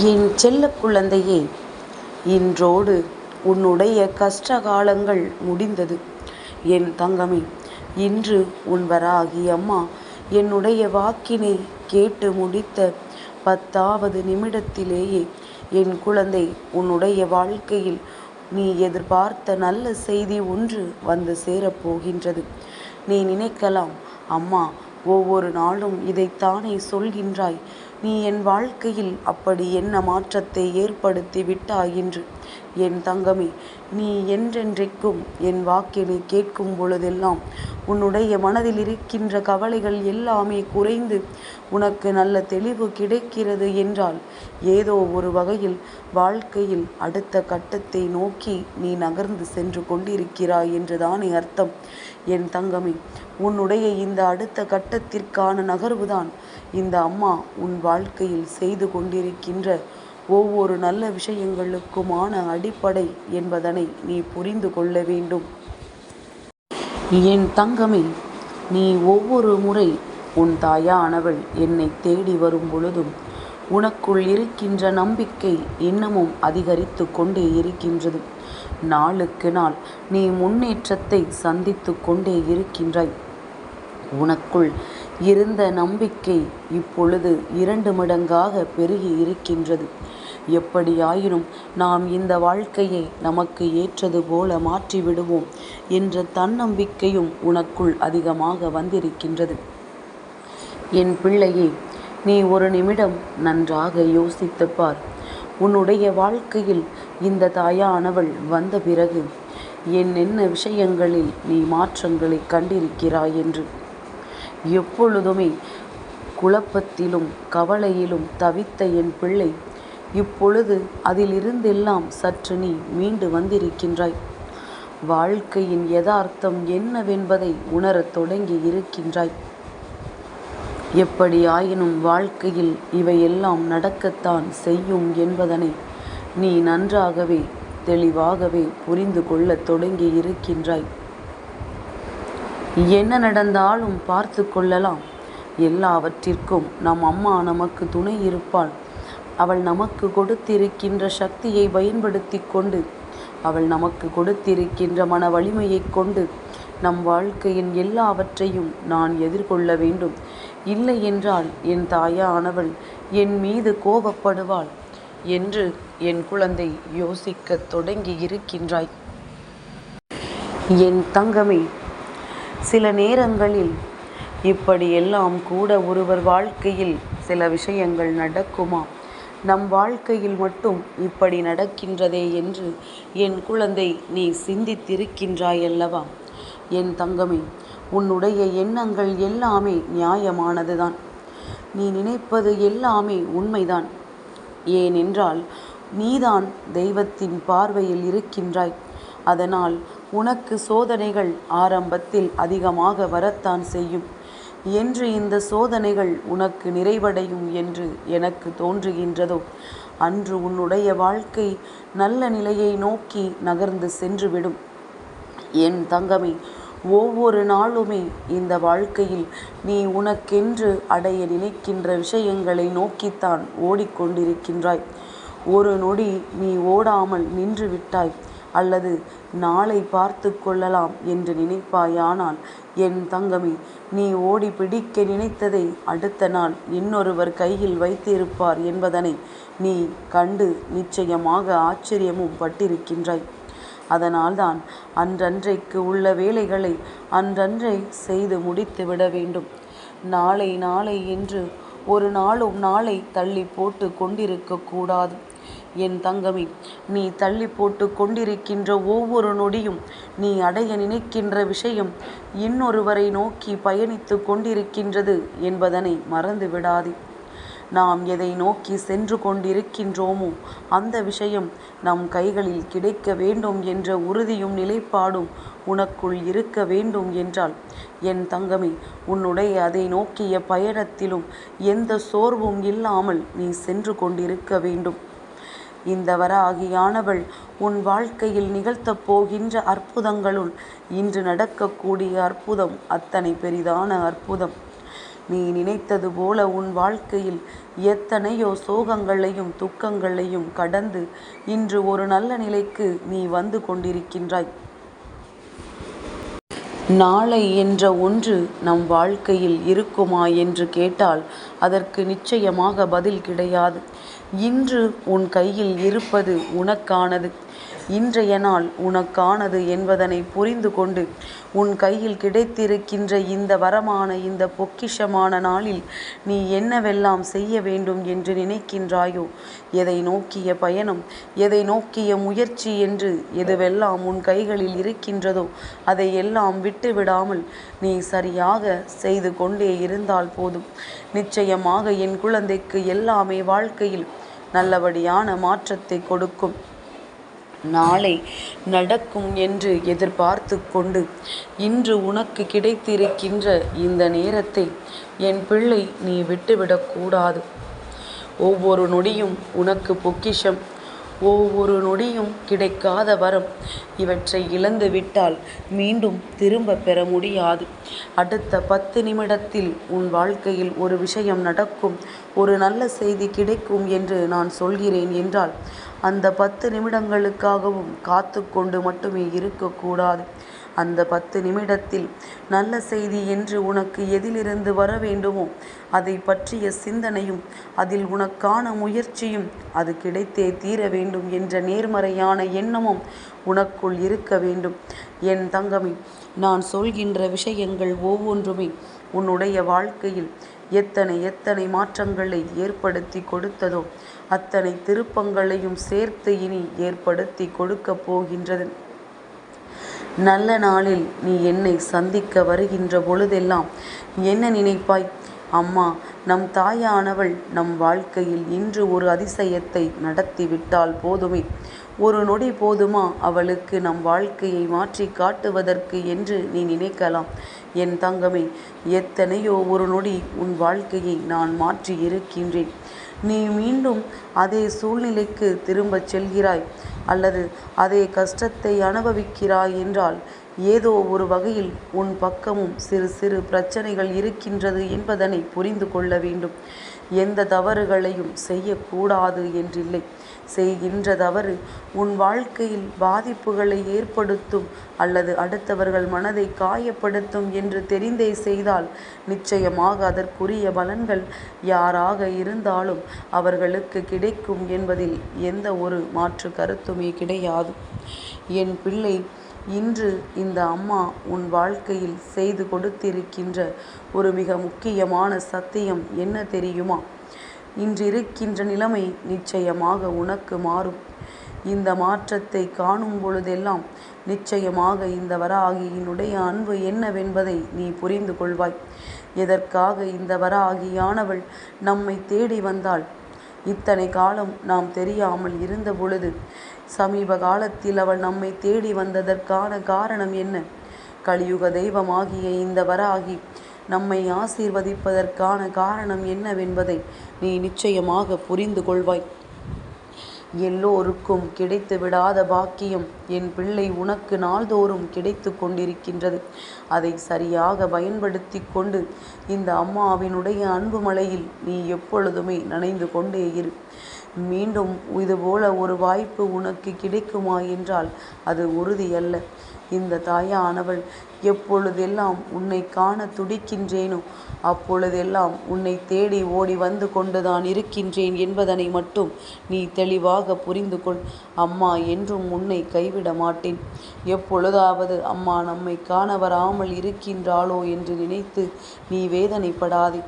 என் செல்ல குழந்தையே இன்றோடு உன்னுடைய கஷ்ட காலங்கள் முடிந்தது. என் தங்கமே இன்று உன்வராகி அம்மா என்னுடைய வாக்கினை கேட்டு முடித்த பத்தாவது நிமிடத்திலேயே என் குழந்தை உன்னுடைய வாழ்க்கையில் நீ எதிர்பார்த்த நல்ல செய்தி ஒன்று வந்து சேரப்போகின்றது நீ நினைக்கலாம் அம்மா ஒவ்வொரு நாளும் இதைத்தானே சொல்கின்றாய். நீ என் வாழ்க்கையில் அப்படி என்ன மாற்றத்தை ஏற்படுத்தி விட்டாய் என்று. என் தங்கமே நீ என்றென்றைக்கும் என் வாக்கினை கேட்கும் பொழுதெல்லாம் உன்னுடைய மனதில் இருக்கின்ற கவலைகள் எல்லாமே குறைந்து உனக்கு நல்ல தெளிவு கிடைக்கிறது என்றால் ஏதோ ஒரு வகையில் வாழ்க்கையில் அடுத்த கட்டத்தை நோக்கி நீ நகர்ந்து சென்று கொண்டிருக்கிறாய் என்றுதானே அர்த்தம். என் தங்கமே உன்னுடைய இந்த அடுத்த கட்டத்திற்கான நகர்வுதான் இந்த அம்மா உன் வாழ்க்கையில் செய்து கொண்டிருக்கின்ற ஒவ்வொரு நல்ல விஷயங்களுக்குமான அடிப்படை என்பதனை நீ புரிந்து கொள்ள வேண்டும். என் தங்கமே நீ ஒவ்வொரு முறை உன் தாயானவள் என்னை தேடி வரும் பொழுதும் உனக்குள் இருக்கின்ற நம்பிக்கை இன்னமும் அதிகரித்து கொண்டே இருக்கின்றது. நாளுக்கு நாள் நீ முன்னேற்றத்தை சந்தித்து கொண்டே இருக்கின்றாய். உனக்குள் இருந்த நம்பிக்கை இப்பொழுது இரண்டு மடங்காக பெருகி இருக்கின்றது. எப்படியாயினும் நாம் இந்த வாழ்க்கையை நமக்கு ஏற்றது போல மாற்றிவிடுவோம் என்ற தன்னம்பிக்கையும் உனக்குள் அதிகமாக வந்திருக்கின்றது. என் பிள்ளையே நீ ஒரு நிமிடம் நன்றாக யோசித்து பார். உன்னுடைய வாழ்க்கையில் இந்த தாயானவள் வந்த பிறகு என்னென்ன விஷயங்களில் நீ மாற்றங்களை கண்டிருக்கிறாய் என்று. எப்பொழுதுமே குழப்பத்திலும் கவலையிலும் தவித்த என் பிள்ளை இப்பொழுது அதிலிருந்தெல்லாம் சற்று நீ மீண்டு வந்திருக்கின்றாய். வாழ்க்கையின் யதார்த்தம் என்னவென்பதை உணரத் தொடங்கி இருக்கின்றாய். எப்படியாயினும் வாழ்க்கையில் இவையெல்லாம் நடக்கத்தான் செய்யும் என்பதனை நீ நன்றாகவே தெளிவாகவே புரிந்து கொள்ளத் தொடங்கி இருக்கின்றாய். என்ன நடந்தாலும் பார்த்து கொள்ளலாம். எல்லாவற்றிற்கும் நம் அம்மா நமக்கு துணை இருப்பாள். அவள் நமக்கு கொடுத்திருக்கின்ற சக்தியை பயன்படுத்தி கொண்டு அவள் நமக்கு கொடுத்திருக்கின்ற மன வலிமையை கொண்டு நம் வாழ்க்கையின் எல்லாவற்றையும் நான் எதிர்கொள்ள வேண்டும். இல்லை என்றால் என் தாயானவள் என் மீது கோபப்படுவாள் என்று என் குழந்தை யோசிக்கத் தொடங்கி இருக்கின்றாய். என் தங்கமே சில நேரங்களில் இப்படியெல்லாம் கூட ஒருவர் வாழ்க்கையில் சில விஷயங்கள் நடக்குமா? நம் வாழ்க்கையில் மட்டும் இப்படி நடக்கின்றதே என்று என் குழந்தை நீ சிந்தித்திருக்கின்றாய் அல்லவா என் தங்கமே உன்னுடைய எண்ணங்கள் எல்லாமே நியாயமானதுதான். நீ நினைப்பது எல்லாமே உண்மைதான். ஏனென்றால் நீதான் தெய்வத்தின் பார்வையில் இருக்கின்றாய். அதனால் உனக்கு சோதனைகள் ஆரம்பத்தில் அதிகமாக வரத்தான் செய்யும். என்று இந்த சோதனைகள் உனக்கு நிறைவடையும் என்று எனக்கு தோன்றுகின்றதோ? அன்று உன்னுடைய வாழ்க்கை நல்ல நிலையை நோக்கி நகர்ந்து சென்றுவிடும். என் தங்கமே ஒவ்வொரு நாளுமே இந்த வாழ்க்கையில் நீ உனக்கென்று அடைய நினைக்கின்ற விஷயங்களை நோக்கித்தான் ஓடிக்கொண்டிருக்கின்றாய். ஒரு நொடி நீ ஓடாமல் நின்று விட்டாய். அல்லது நாளை பார்த்து கொள்ளலாம் என்று நினைப்பாயானால் என் தங்கமே நீ ஓடி பிடிக்க நினைத்ததை அடுத்த நாள் இன்னொருவர் கையில் வைத்திருப்பார் என்பதனை நீ கண்டு நிச்சயமாக ஆச்சரியமும் பட்டிருக்கின்றாய். அதனால்தான் அன்றன்றைக்கு உள்ள வேலைகளை அன்றன்றை செய்து முடித்து விட வேண்டும். நாளை நாளை என்று ஒரு நாளும் நாளை தள்ளி போட்டு கொண்டிருக்கக்கூடாது என் தங்கமே நீ தள்ளி போட்டு கொண்டிருக்கின்ற ஒவ்வொரு நொடியும் நீ அடைய நினைக்கின்ற விஷயம் இன்னொருவரை நோக்கி பயணித்து கொண்டிருக்கின்றது என்பதனை மறந்து விடாதே நாம் எதை நோக்கி சென்று கொண்டிருக்கின்றோமோ அந்த விஷயம் நம் கைகளில் கிடைக்க வேண்டும் என்ற உறுதியும் நிலைப்பாடும் உனக்குள் இருக்க வேண்டும் என்றால் என் தங்கமே உன்னுடைய அதை நோக்கிய பயணத்திலும் எந்த சோர்வும் இல்லாமல் நீ சென்று கொண்டிருக்க வேண்டும். இந்த வராகியானவள் உன் வாழ்க்கையில் நிகழ்த்தப் போகின்ற அற்புதங்களுள் இன்று நடக்கக்கூடிய அற்புதம் அத்தனை பெரிதான அற்புதம். நீ நினைத்தது போல உன் வாழ்க்கையில் எத்தனையோ சோகங்களையும் துக்கங்களையும் கடந்து இன்று ஒரு நல்ல நிலைக்கு நீ வந்து கொண்டிருக்கின்றாய். நாளை என்ற ஒன்று நம் வாழ்க்கையில் இருக்குமா என்று கேட்டால் அதற்கு நிச்சயமாக பதில் கிடையாது. இன்று உன் கையில் இருப்பது உனக்கானது. இன்றைய நாள் உனக்கானது என்பதனை புரிந்து கொண்டு உன் கையில் கிடைத்திருக்கின்ற இந்த வரமான இந்த பொக்கிஷமான நாளில் நீ என்னவெல்லாம் செய்ய வேண்டும் என்று நினைக்கின்றாயோ? எதை நோக்கிய பயணம் எதை நோக்கிய முயற்சி என்று எதுவெல்லாம் உன் கைகளில் இருக்கின்றதோ அதை எல்லாம் விட்டுவிடாமல் நீ சரியாக செய்து கொண்டே இருந்தால் போதும். நிச்சயமாக என் குழந்தைக்கு எல்லாமே வாழ்க்கையில் நல்லபடியான மாற்றத்தை கொடுக்கும். நாளை நடக்கும் என்று எதிர்பார்த்து கொண்டு இன்று உனக்கு கிடைத்திருக்கின்ற இந்த நேரத்தை என் பிள்ளை நீ விட்டுவிடக்கூடாது ஒவ்வொரு நொடியும் உனக்கு பொக்கிஷம் ஒவ்வொரு நொடியும் கிடைக்காத வரம். இவற்றை இழந்து விட்டால் மீண்டும் திரும்ப பெற முடியாது. அடுத்த பத்து நிமிடத்தில் உன் வாழ்க்கையில் ஒரு விஷயம் நடக்கும். ஒரு நல்ல செய்தி கிடைக்கும் என்று நான் சொல்கிறேன் என்றால் அந்த பத்து நிமிடங்களுக்காகவும் காத்து கொண்டு மட்டுமே இருக்கக்கூடாது. அந்த பத்து நிமிடத்தில் நல்ல செய்தி என்று உனக்கு எதிலிருந்து வர வேண்டுமோ அதை பற்றிய சிந்தனையும் அதில் உனக்கான முயற்சியும் அது கிடைத்தே தீர வேண்டும் என்ற நேர்மறையான எண்ணமும் உனக்குள் இருக்க வேண்டும். என் தங்கமே நான் சொல்கின்ற விஷயங்கள் ஒவ்வொன்றுமே உன்னுடைய வாழ்க்கையில் எத்தனை எத்தனை மாற்றங்களை ஏற்படுத்தி கொடுத்ததோ அத்தனை திருப்பங்களையும் சேர்த்து இனி ஏற்படுத்தி கொடுக்கப் போகின்றது. நல்ல நாளில் நீ என்னை சந்திக்க வருகின்ற பொழுதெல்லாம் என்ன நினைப்பாய்? அம்மா நம் தாயானவள் நம் வாழ்க்கையில் இன்று ஒரு அதிசயத்தை நடத்திவிட்டால் போதுமே. ஒரு நொடி போதுமா அவளுக்கு நம் வாழ்க்கையை மாற்றி காட்டுவதற்கு என்று நீ நினைக்கலாம். என் தங்கமே எத்தனையோ ஒரு நொடி உன் வாழ்க்கையை நான் மாற்றி இருக்கின்றேன் நீ மீண்டும் அதே சூழ்நிலைக்கு திரும்பச் செல்கிறாய். அல்லது அதே கஷ்டத்தை அனுபவிக்கிறாய் என்றால் ஏதோ ஒரு வகையில் உன் பக்கமும் சிறு சிறு பிரச்சனைகள் இருக்கின்றது என்பதனை புரிந்து கொள்ள வேண்டும். எந்த தவறுகளையும் செய்யக்கூடாது என்றில்லை. செய்கின்ற தவறு உன் வாழ்க்கையில் பாதிப்புகளை ஏற்படுத்தும் அல்லது அடுத்தவர்கள் மனதை காயப்படுத்தும் என்று தெரிந்தே செய்தால் நிச்சயமாக அதற்குரிய பலன்கள் யாராக இருந்தாலும் அவர்களுக்கு கிடைக்கும் என்பதில் எந்த ஒரு மாற்று கருத்துமே கிடையாது. என் பிள்ளை இன்று இந்த அம்மா உன் வாழ்க்கையில் செய்து கொடுத்திருக்கின்ற ஒரு மிக முக்கியமான சத்தியம் என்ன தெரியுமா? இன்றிருக்கின்ற நிலைமை நிச்சயமாக உனக்கு மாறும். இந்த மாற்றத்தை காணும் பொழுதெல்லாம் நிச்சயமாக இந்த வராகியினுடைய அன்பு என்னவென்பதை நீ புரிந்து கொள்வாய். எதற்காக இந்த வராகியானவள் நம்மை தேடி வந்தாள்? இத்தனை காலம் நாம் தெரியாமல் இருந்த பொழுது சமீப காலத்தில் அவள் நம்மை தேடி வந்ததற்கான காரணம் என்ன? கலியுக தெய்வமாகிய இந்த வராகி நம்மை ஆசீர்வதிப்பதற்கான காரணம் என்னவென்பதை நீ நிச்சயமாக புரிந்து கொள்வாய். எல்லோருக்கும் கிடைத்து விடாத பாக்கியம் என் பிள்ளை உனக்கு நாள்தோறும் கிடைத்து கொண்டிருக்கின்றது. அதை சரியாக பயன்படுத்தி கொண்டு இந்த அம்மாவினுடைய அன்பு மலையில் நீ எப்பொழுதுமே நனைந்து கொண்டே இரு. மீண்டும் இதுபோல ஒரு வாய்ப்பு உனக்கு கிடைக்குமா என்றால் அது உறுதியல்ல. இந்த தாயானவள் எப்பொழுதெல்லாம் உன்னை காண துடிக்கின்றேனோ அப்பொழுதெல்லாம் உன்னை தேடி ஓடி வந்து கொண்டுதான் இருக்கின்றேன் என்பதனை மட்டும் நீ தெளிவாக புரிந்து கொள். அம்மா என்றும் உன்னை கைவிட மாட்டேன். எப்பொழுதாவது அம்மா நம்மை காண வராமல் இருக்கின்றாளோ என்று நினைத்து நீ வேதனைப்படாதே.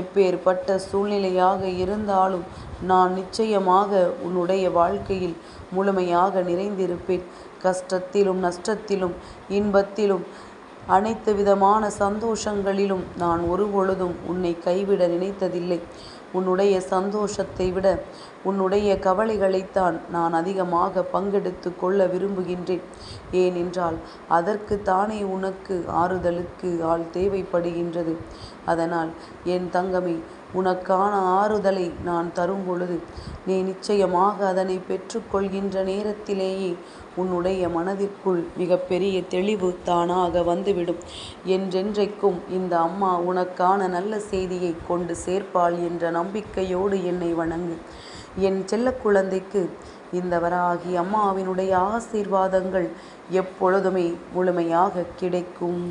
எப்பேற்பட்ட சூழ்நிலையாக இருந்தாலும் நான் நிச்சயமாக உன்னுடைய வாழ்க்கையில் முழுமையாக நிறைந்திருப்பேன். கஷ்டத்திலும் நஷ்டத்திலும் இன்பத்திலும் அனைத்து விதமான சந்தோஷங்களிலும் நான் ஒரு பொழுதும் உன்னை கைவிட நினைத்ததில்லை. உன்னுடைய சந்தோஷத்தை விட உன்னுடைய கவலைகளைத்தான் நான் அதிகமாக பங்கெடுத்து கொள்ள விரும்புகின்றேன். ஏனென்றால் அதற்கு தானே உனக்கு ஆறுதலுக்கு ஆள் தேவைப்படுகின்றது. அதனால் என் தங்கமே உனக்கான ஆறுதலை நான் தரும் பொழுது நீ நிச்சயமாக அதனை பெற்றுக்கொள்கின்ற நேரத்திலேயே உன்னுடைய மனதிற்குள் மிகப்பெரிய தெளிவு தானாக வந்துவிடும். என்றென்றைக்கும் இந்த அம்மா உனக்கான நல்ல செய்தியை கொண்டு சேர்ப்பாள் என்ற நம்பிக்கையோடு என்னை வணங்கு. என் செல்ல குழந்தைக்கு இந்த வராகி அம்மாவினுடைய ஆசீர்வாதங்கள் எப்பொழுதுமே முழுமையாக கிடைக்கும்.